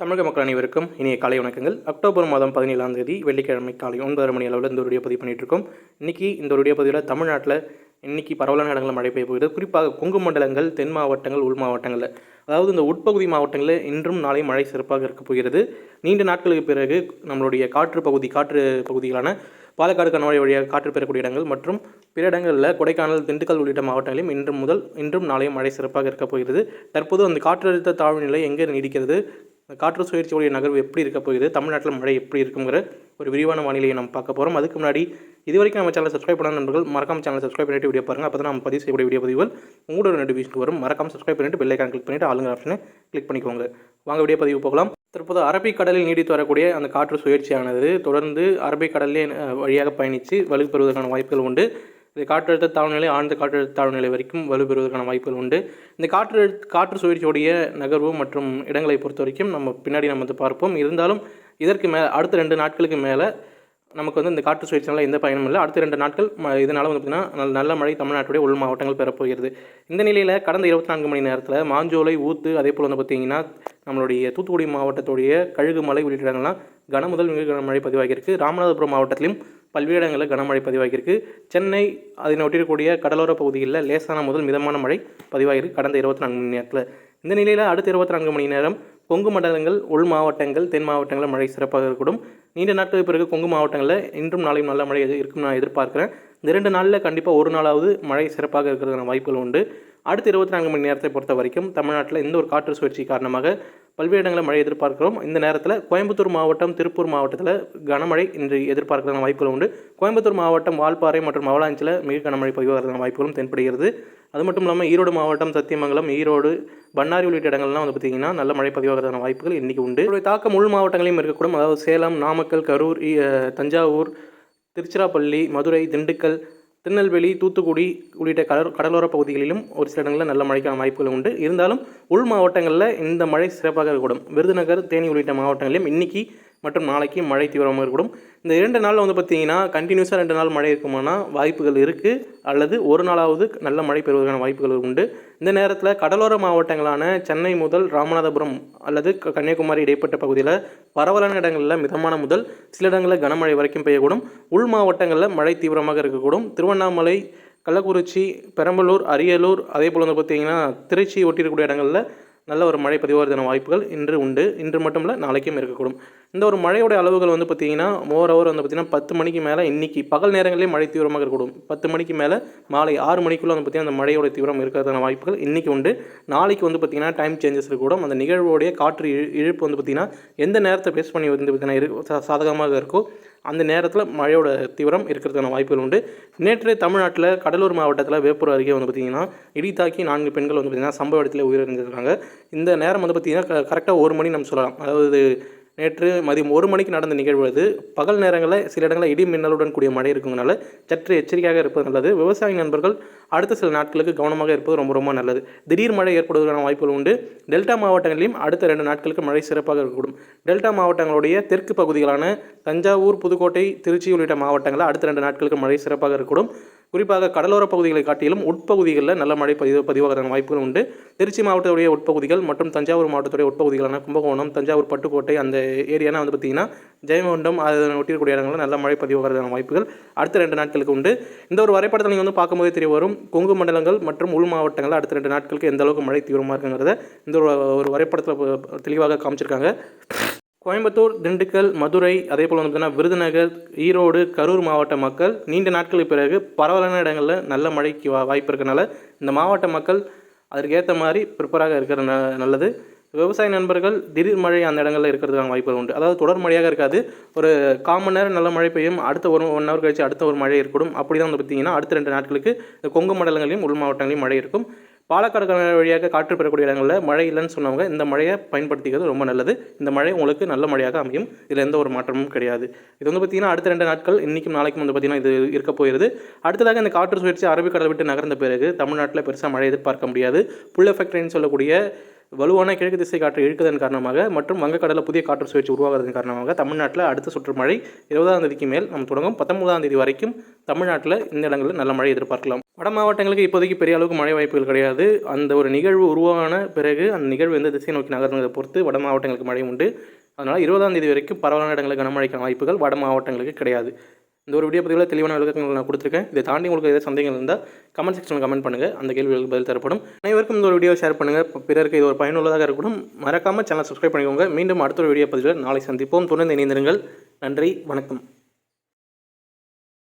தமிழக மக்கள் அனைவருக்கும் இனிய காலை வணக்கங்கள். அக்டோபர் மாதம் பதினேழாம் தேதி வெள்ளிக்கிழமை காலை ஒன்பதரை மணி அளவில் இந்த ஒரு வீடியோ பதிவு பண்ணிகிட்ருக்கோம் இன்றைக்கி இன்னைக்கு இந்த ஒரு வீடியோ பதிவில் தமிழ்நாட்டில் இன்னைக்கு பரவலான இடங்களில் மழை பெய்ய போகிறது குறிப்பாக கொங்கு மண்டலங்கள் தென் மாவட்டங்கள் உள் மாவட்டங்களில். அதாவது இந்த உட்பகுதி மாவட்டங்களில் இன்றும் நாளை மழை சிறப்பாக இருக்க போகிறது. நீண்ட நாட்களுக்கு பிறகு நம்மளுடைய காற்று பகுதி காற்று பகுதிகளான பாலக்காடு கணவாய் வழியாக காற்று பெறக்கூடிய இடங்கள் மற்றும் பிற இடங்களில் கொடைக்கானல் திண்டுக்கல் உள்ளிட்ட மாவட்டங்களிலும் இன்று முதல் இன்றும் நாளையும் மழை சிறப்பாக இருக்க போகிறது. தற்போது அந்த காற்றழுத்த தாழ்வு நிலை எங்கே நீடிக்கிறது? இந்த காற்று சுழற்சியுடைய நகர்வு எப்படி இருக்க போகுது? தமிழ்நாட்டில் மழை எப்படி இருக்குங்கிற ஒரு விரிவான வானிலையை நம்ம பார்க்க போகிறோம் அதுக்கு முன்னாடி இது வரைக்கும் நம்ம சேனல் சப்ஸ்கிரைப் பண்ண நண்பர்கள் மறக்காம சேனல் சப்ஸ்கிரைப் பண்ணிட்டு வீடியோ பாருங்கள் அப்போ தான் நம்ம பதிவு செய்யக்கூடிய வீடியோ பதிவுகள் உங்களோட நோட்டிஃபிகேஷன் வரும். மறக்காம சப்ஸ்கிரைப் பண்ணிட்டு பெல்லைக்கான் கிளிக் பண்ணிட்டு ஆளுங்க ஆப்ஷனை கிளிக் பண்ணிக்கோங்க. வாங்க வீடியோ பதிவு போகலாம். தற்போது அரபிக்கடலில் நீடித்து வரக்கூடிய அந்த காற்று சுழற்சியானது தொடர்ந்து அரபிக்கடலிலே வழியாக பயணித்து வலுப்பெறுவதற்கான வாய்ப்புகள் உண்டு. இந்த காற்றழுத்த தாழ்நிலை ஆழ்ந்த காற்றழுத்த தாழ்நிலை வரைக்கும் வலுப்பெறுவதற்கான வாய்ப்புகள் உண்டு. இந்த காற்று காற்று சுழற்சியுடைய நகர்வு மற்றும் இடங்களை பொறுத்த வரைக்கும் நம்ம பின்னாடி நம்ம வந்து பார்ப்போம். இருந்தாலும் இதற்கு மேலே அடுத்த ரெண்டு நாட்களுக்கு மேலே நமக்கு வந்து இந்த காற்று சுழற்சினால் எந்த பயனும் இல்லை. அடுத்த ரெண்டு நாட்கள் இதனால் வந்து பார்த்திங்கன்னா நல்ல நல்ல மழை தமிழ்நாட்டுடைய உள் மாவட்டங்கள் பெறப்போகிறது. இந்த நிலையில் கடந்த இருபத்தி நான்கு மணி நேரத்தில் மாஞ்சோலை ஊத்து அதே போல் வந்து பார்த்திங்கன்னா நம்மளுடைய தூத்துக்குடி மாவட்டத்துடைய கழுகுமலை உள்ளிட்ட இடங்கள்லாம் கனமுதல் முதல் மிக கனமழை பதிவாகியிருக்கு. ராமநாதபுரம் மாவட்டத்திலும் பல்வேறு இடங்களில் கனமழை பதிவாகியிருக்கு. சென்னை அதனை ஒட்டியிருக்கக்கூடிய கடலோர பகுதிகளில் லேசான முதல் மிதமான மழை பதிவாகியிருக்கு. கடந்த இருபத்தி நான்கு மணி நேரத்தில். இந்த நிலையில் அடுத்த இருபத்தி நான்கு மணி நேரம் கொங்கு மண்டலங்கள் உள் மாவட்டங்கள் தென் மாவட்டங்களில் மழை சிறப்பாக இருக்கக்கூடும். நீண்ட நாட்களுக்கு பிறகு கொங்கு மாவட்டங்களில் இன்றும் நாளையும் நல்ல மழை எது- இருக்கும் நான் எதிர்பார்க்குறேன். இந்த ரெண்டு நாளில் கண்டிப்பாக ஒரு நாளாவது மழை சிறப்பாக இருக்கிறதுக்கான வாய்ப்புகள் உண்டு. அடுத்த இருபத்தி நான்கு மணி நேரத்தை பொறுத்த வரைக்கும் தமிழ்நாட்டில் இந்த ஒரு காற்று சுழற்சி காரணமாக பல்வேறு இடங்களில் மழை எதிர்பார்க்கிறோம். இந்த நேரத்தில் கோயம்புத்தூர் மாவட்டம் திருப்பூர் மாவட்டத்தில் கனமழை இன்று எதிர்பார்க்கிறதான வாய்ப்புகள் உண்டு. கோயம்புத்தூர் மாவட்டம் வால்பாறை மற்றும் அவலாஞ்சில் மிக கனமழை பதிவாகிறதுக்கான வாய்ப்புகளும் தென்படுகிறது. அது மட்டும் இல்லாமல் ஈரோடு மாவட்டம் சத்தியமங்கலம் ஈரோடு பண்ணாரி உள்ளிட்ட இடங்கள்லாம் வந்து பார்த்திங்கன்னா நல்ல மழை பதிவாகிறதான வாய்ப்புகள் இன்றைக்கி உண்டு. இதோடைய தாக்கம் உள் மாவட்டங்களையும் இருக்கக்கூடும். அதாவது சேலம் நாமக்கல் கரூர் தஞ்சாவூர் திருச்சிராப்பள்ளி மதுரை திண்டுக்கல் திருநெல்வேலி தூத்துக்குடி உள்ளிட்ட கடல் கடலோர பகுதிகளிலும் ஒரு சில இடங்களில் நல்ல மழைக்கான வாய்ப்புகள் உண்டு. இருந்தாலும் உள் மாவட்டங்களில் இந்த மழை சிறப்பாக இருக்கக்கூடும் விருதுநகர் தேனி உள்ளிட்ட மாவட்டங்களிலும் இன்றைக்கி மற்றும் நாளைக்கு மழை தீவிரமாக இருக்கக்கூடும். இந்த இரண்டு நாளில் வந்து பார்த்தீங்கன்னா கண்டினியூஸாக ரெண்டு நாள் மழை இருக்குமானா வாய்ப்புகள் இருக்குது அல்லது ஒரு நாளாவது நல்ல மழை பெறுவதற்கான வாய்ப்புகள் உண்டு. இந்த நேரத்தில் கடலோர மாவட்டங்களான சென்னை முதல் ராமநாதபுரம் அல்லது க- கன்னியாகுமரி இடைப்பட்ட பகுதியில் பரவலான இடங்களில் மிதமான முதல் சில இடங்களில் கனமழை வரைக்கும் பெய்யக்கூடும். உள் மாவட்டங்களில் மழை தீவிரமாக இருக்கக்கூடும். திருவண்ணாமலை கள்ளக்குறிச்சி பெரம்பலூர் அரியலூர் அதே போல் வந்து பார்த்தீங்கன்னா திருச்சி ஒட்டியிருக்கக்கூடிய இடங்களில் நல்ல ஒரு மழை பதிவாகிறதான வாய்ப்புகள் இன்று உண்டு. இன்று மட்டும் இல்லை நாளைக்கும் இருக்கக்கூடும். இந்த ஒரு மழையோட அளவுகள் வந்து பார்த்தீங்கன்னா மோர் ஓவர் வந்து பார்த்தீங்கன்னா பத்து மணிக்கு மேலே இன்னைக்கு பகல் நேரங்களிலே மழை தீவிரமாக இருக்கக்கூடும். பத்து மணிக்கு மேலே மாலை ஆறு மணிக்குள்ளே வந்து பார்த்தீங்கன்னா அந்த மழையோட தீவிரம் இருக்கிறதான வாய்ப்புகள் இன்றைக்கி உண்டு. நாளைக்கு வந்து பார்த்திங்கன்னா டைம் சேஞ்சஸ் இருக்கக்கூடும். அந்த நிகழ்வோடைய காற்று இழு இழுப்பு வந்து பார்த்தீங்கன்னா எந்த நேரத்தை பேஸ் பண்ணி வந்து பார்த்தீங்கன்னா இரு சா- சாதகமாக இருக்கோ அந்த நேரத்தில் மழையோட தீவிரம் இருக்கிறதுக்கான வாய்ப்புகள் உண்டு. நேற்று தமிழ்நாட்டில் கடலூர் மாவட்டத்தில் வேப்பூர் அருகே வந்து பார்த்திங்கன்னா இடி தாக்கி நான்கு பெண்கள் வந்து பார்த்திங்கன்னா சம்பவ இடத்துல உயிரிழந்திருக்காங்க. இந்த நேரம் வந்து பார்த்திங்கன்னா கரெக்டாக ஒரு மணி நம்ம சொல்லலாம். அதாவது நேற்று மதியம் ஒரு மணிக்கு நடந்த நிகழ்வு அது. பகல் நேரங்களில் சில இடங்களில் இடி மின்னலுடன் கூடிய மழை இருக்குங்கனால சற்று எச்சரிக்கையாக இருப்பது நல்லது. விவசாய நண்பர்கள் அடுத்த சில நாட்களுக்கு கவனமாக இருப்பது ரொம்ப ரொம்ப நல்லது. திடீர் மழை ஏற்படுவதற்கான வாய்ப்புகள் உண்டு. டெல்டா மாவட்டங்களிலும் அடுத்த ரெண்டு நாட்களுக்கு மழை சிறப்பாக இருக்கக்கூடும். டெல்டா மாவட்டங்களுடைய தெற்கு பகுதிகளான தஞ்சாவூர் புதுக்கோட்டை திருச்சி உள்ளிட்ட மாவட்டங்களில் அடுத்த ரெண்டு நாட்களுக்கு மழை சிறப்பாக இருக்கக்கூடும். குறிப்பாக கடலோர பகுதிகளை காட்டிலும் உட்பகுதிகளில் நல்ல மழை பதிவு பதிவாகிறதுக்கான வாய்ப்புகள் உண்டு. திருச்சி மாவட்டத்துடைய உட்பகுதிகள் மற்றும் தஞ்சாவூர் மாவட்டத்துடைய உட்பகுதிகளான கும்பகோணம் தஞ்சாவூர் பட்டுக்கோட்டை அந்த ஏரியானா வந்து பார்த்திங்கன்னா ஜெயமகுண்டம் அதை ஒட்டியிருக்கூடிய இடங்களில் நல்ல மழை பதிவாகிறதுக்கான வாய்ப்புகள் அடுத்த ரெண்டு நாட்களுக்கு உண்டு. இந்த ஒரு வரைபடத்தை நீங்கள் வந்து பார்க்கும்போதே தெரிய வரும். கொங்கு மண்டலங்கள் மற்றும் உள் மாவட்டங்கள் அடுத்த ரெண்டு நாட்களுக்கு எந்த அளவுக்கு மழை தீவிரமாக இருக்குங்கிறத இந்த ஒரு ஒரு வரைபடத்தில் தெளிவாக காமிச்சிருக்காங்க. கோயம்புத்தூர் திண்டுக்கல் மதுரை அதே போல் வந்து பார்த்தீங்கன்னா விருதுநகர் ஈரோடு கரூர் மாவட்ட மக்கள் நீண்ட நாட்களுக்கு பிறகு பரவலான இடங்களில் நல்ல மழைக்கு வா வாய்ப்பு இருக்கிறனால இந்த மாவட்ட மக்கள் அதற்கேற்ற மாதிரி ப்ரிப்பராக இருக்கிற ந நல்லது. விவசாய நண்பர்கள் திடீர் மழை அந்த இடங்களில் இருக்கிறதுக்கான வாய்ப்புகள் உண்டு. அதாவது தொடர் மழையாக இருக்காது. ஒரு கால் மணி நேரம் நல்ல மழை பெய்யும். அடுத்த ஒரு ஒன் ஹவர் கழிச்சு அடுத்த ஒரு மழை ஏற்படும். அப்படி தான் வந்து பார்த்தீங்கன்னா அடுத்த ரெண்டு நாட்களுக்கு இந்த கொங்கு மண்டலங்களையும் உள் மாவட்டங்களையும் மழை இருக்கும். பாலக்காடு கடல் வழியாக காற்று பெறக்கூடிய இடங்களில் மழை இல்லைன்னு சொன்னவங்க இந்த மழையை பயன்படுத்திக்கிறது ரொம்ப நல்லது. இந்த மழை உங்களுக்கு நல்ல மழையாக அமையும். இதில் எந்த ஒரு மாற்றமும் கிடையாது. இது வந்து பார்த்திங்கன்னா அடுத்த ரெண்டு நாட்கள் இன்றைக்கும் நாளைக்கும் வந்து பார்த்திங்கன்னா இது இருக்க போயிருது. அடுத்ததாக இந்த காற்று சுழற்சி அரபிக்கடல் விட்டு நகர்ந்த பிறகு தமிழ்நாட்டில் பெருசாக மழை எதிர்பார்க்க முடியாது. புல் எஃபெக்ட்னு சொல்லக்கூடிய வலுவான கிழக்கு திசை காற்று இழுக்குதன் காரணமாக மற்றும் வங்கக்கடலில் புதிய காற்று சுழற்சி உருவாகிறதன் காரணமாக தமிழ்நாட்டில் அடுத்த சுற்று மழை இருபதாம் தேதிக்கு மேல் நம்ம தொடங்கும் பத்தொன்பதாம் தேதி வரைக்கும் தமிழ்நாட்டில் இந்த இடங்களில் நல்ல மழை எதிர்பார்க்கலாம். வட மாவட்டங்களுக்கு இப்போதைக்கு பெரிய அளவுக்கு மழை வாய்ப்புகள் கிடையாது. அந்த ஒரு நிகழ்வு உருவான பிறகு அந்த நிகழ்வு எந்த திசை நோக்கி நகர்ந்ததை பொறுத்து வட மாவட்டங்களுக்கு மழை உண்டு. அதனால் இருபதாம் தேதி வரைக்கும் பரவலான இடங்களுக்கு கனமழைக்கான வாய்ப்புகள் வட மாவட்டங்களுக்கு கிடையாது. இந்த ஒரு வீடியோ பதிவில் தெளிவான விளக்கங்கள் நான் கொடுத்துருக்கேன். இதை தாண்டி உங்களுக்கு ஏதாவது சந்தேகங்கள் இருந்தால் கமெண்ட் செக்ஷனில் கமெண்ட் பண்ணுங்கள் அந்த கேள்விகளுக்கு பதில் தரப்படும். அனைவருக்கும் இந்த ஒரு வீடியோ ஷேர் பண்ணுங்கள் பிறருக்கு இது ஒரு பயனுள்ளதாக இருக்கட்டும் மறக்காமல் சேனல் சப்ஸ்கிரைப் பண்ணிக்கோங்க. மீண்டும் அடுத்த ஒரு வீடியோ பதிவில் நாளை சந்திப்போம். தொடர்ந்து இணைந்திருங்கள். நன்றி. வணக்கம்.